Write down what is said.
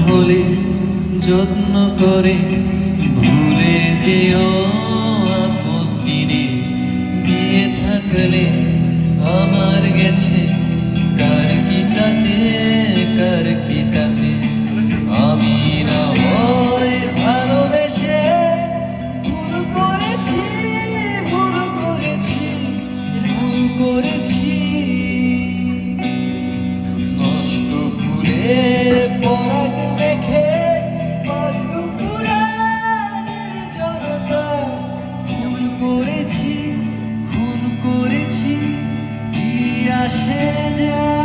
হলে যত্ন করে ভুলে যেও আপত্তি নেই বিয়ে থাকলে আমার গেছে change dziać.